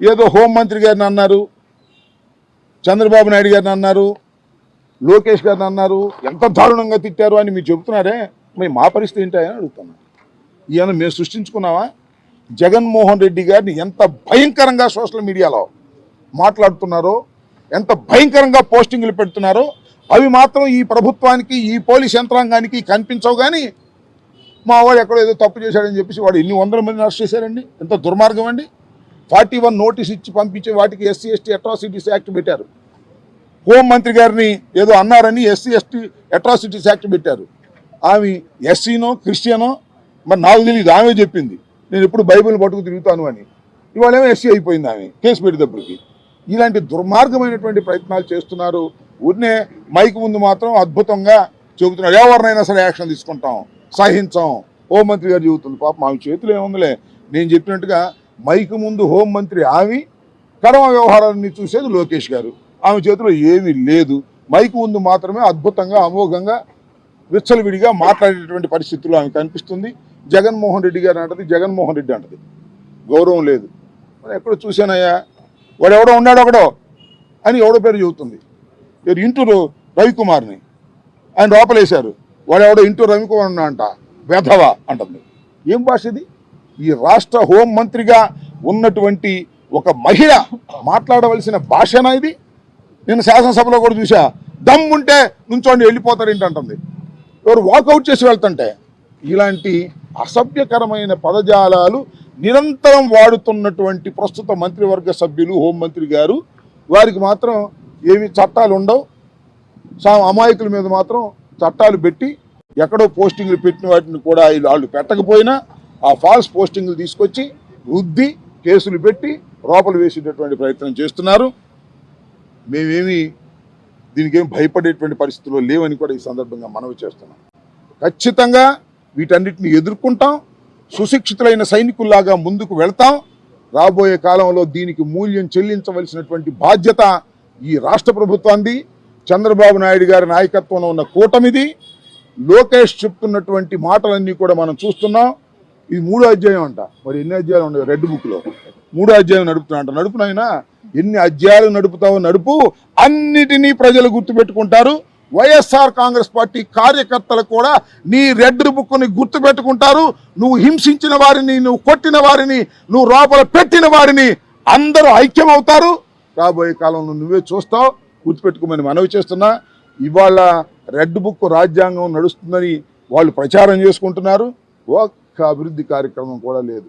ఏదో హోంమంత్రి గారిని అన్నారు చంద్రబాబు నాయుడు గారిని అన్నారు లోకేష్ గారిని అన్నారు ఎంత దారుణంగా తిట్టారు అని మీరు చెబుతున్నారే? మరి మా పరిస్థితి ఏంటని అడుగుతున్నాను. ఈయన మేము సృష్టించుకున్నావా జగన్మోహన్ రెడ్డి గారిని ఎంత భయంకరంగా సోషల్ మీడియాలో మాట్లాడుతున్నారో ఎంత భయంకరంగా పోస్టింగ్లు పెడుతున్నారో అవి మాత్రం ఈ ప్రభుత్వానికి ఈ పోలీస్ యంత్రాంగానికి కనిపించవు కానీ మా వాడు ఎక్కడో ఏదో తప్పు చేశాడని చెప్పేసి వాడు ఎన్ని వందల మంది అరెస్ట్ చేశారండి? ఎంత దుర్మార్గం అండి? ఫార్టీ వన్ నోటీస్ ఇచ్చి పంపించే వాటికి ఎస్సీ ఎస్టీ అట్రాసిటీస్ యాక్ట్ పెట్టారు. హోంమంత్రి గారిని ఏదో అన్నారని ఎస్సీ ఎస్టీ అట్రాసిటీస్ యాక్ట్ పెట్టారు. ఆమె ఎస్సీనో క్రిస్టియనో మరి నాకు తెలియదు ఆమె చెప్పింది. నేను ఎప్పుడు బైబిల్ పట్టుకు తిరుగుతాను అని. ఇవాళేమో ఎస్సీ అయిపోయింది ఆమె కేసు పెట్టేటప్పటికి ఇలాంటి దుర్మార్గమైనటువంటి ప్రయత్నాలు చేస్తున్నారు. ఉన్నే మైక్ ముందు మాత్రం అద్భుతంగా చెబుతున్నారు. ఎవరినైనా సరే యాక్షన్ తీసుకుంటాం సహించాం. హోంమంత్రి గారు చెబుతుంది పాపం ఆమె చేతిలో ఏముందిలే. నేను చెప్పినట్టుగా మైకు ముందు హోంమంత్రి ఆమె కడమ వ్యవహారాన్ని చూసేది లోకేష్ గారు. ఆమె చేతిలో ఏమీ లేదు. మైకు ముందు మాత్రమే అద్భుతంగా అమోఘంగా విచ్చలవిడిగా మాట్లాడేటువంటి పరిస్థితుల్లో ఆమె కనిపిస్తుంది. జగన్మోహన్ రెడ్డి గారు అంటది జగన్మోహన్ రెడ్డి అంటది. గౌరవం లేదు. మరి ఎక్కడో చూశానయ్యా? వాడు ఎవడో ఉన్నాడు ఒకడో అని ఎవడో పేరు చెబుతుంది. మీరు ఇంటూరు రవికుమార్ని. ఆయన లోపలేశారు. వాడు ఎవడో ఇంటూరు రవికుమార్ ఉన్నా అంట. వెధవ అంటుంది. ఏం భాష ఇది? ఈ రాష్ట్ర హోం మంత్రిగా ఉన్నటువంటి ఒక మహిళ మాట్లాడవలసిన భాషనా ఇది? నేను శాసనసభలో కూడా చూసా దమ్ముంటే నుంచోండి వెళ్ళిపోతారు ఏంటంటుంది? ఎవరు వాకౌట్ చేసి వెళ్తుంటే ఇలాంటి అసభ్యకరమైన పదజాలాలు నిరంతరం వాడుతున్నటువంటి ప్రస్తుత మంత్రివర్గ సభ్యులు హోంమంత్రి గారు వారికి మాత్రం ఏమి చట్టాలు ఉండవు. అమాయకుల మీద మాత్రం చట్టాలు పెట్టి ఎక్కడో పోస్టింగ్లు పెట్టిన వాటిని కూడా వాళ్ళు పెట్టకపోయినా ఆ ఫాల్స్ పోస్టింగ్లు తీసుకొచ్చి రుద్ది కేసులు పెట్టి లోపల వేసేటటువంటి ప్రయత్నం చేస్తున్నారు. మేమేమి దీనికి ఏం భయపడేటువంటి పరిస్థితుల్లో లేవని కూడా ఈ సందర్భంగా మనవి చేస్తున్నాం. ఖచ్చితంగా వీటన్నిటిని ఎదుర్కొంటాం. సుశిక్షితులైన సైనికుల్లాగా ముందుకు వెళ్తాం. రాబోయే కాలంలో దీనికి మూల్యం చెల్లించవలసినటువంటి బాధ్యత ఈ రాష్ట్ర ప్రభుత్వాన్ని చంద్రబాబు నాయుడు గారి నాయకత్వంలో ఉన్న కూటమిది. లోకేష్ చెప్తున్నటువంటి మాటలన్నీ కూడా మనం చూస్తున్నాం. ఇది మూడో అధ్యాయం అంట. మరి ఎన్ని అధ్యాయాలు ఉండవు రెడ్ బుక్లో. మూడో అధ్యాయం నడుపుతున్నా అంట. నడుపునైనా ఎన్ని అధ్యాయాలు నడుపుతావో నడుపు. అన్నిటినీ ప్రజలు గుర్తుపెట్టుకుంటారు. వైఎస్ఆర్ కాంగ్రెస్ పార్టీ కార్యకర్తలు కూడా నీ రెడ్ బుక్ని గుర్తుపెట్టుకుంటారు. నువ్వు హింసించిన వారిని నువ్వు కొట్టిన వారిని నువ్వు లోపల పెట్టిన వారిని అందరూ ఐక్యమవుతారు. రాబోయే కాలంలో నువ్వే చూస్తావు. గుర్తుపెట్టుకోమని మనవి చేస్తున్నా. ఇవాళ రెడ్ బుక్ రాజ్యాంగం నడుస్తుందని వాళ్ళు ప్రచారం చేసుకుంటున్నారు. అభివృద్ధి కార్యక్రమం కూడా లేదు.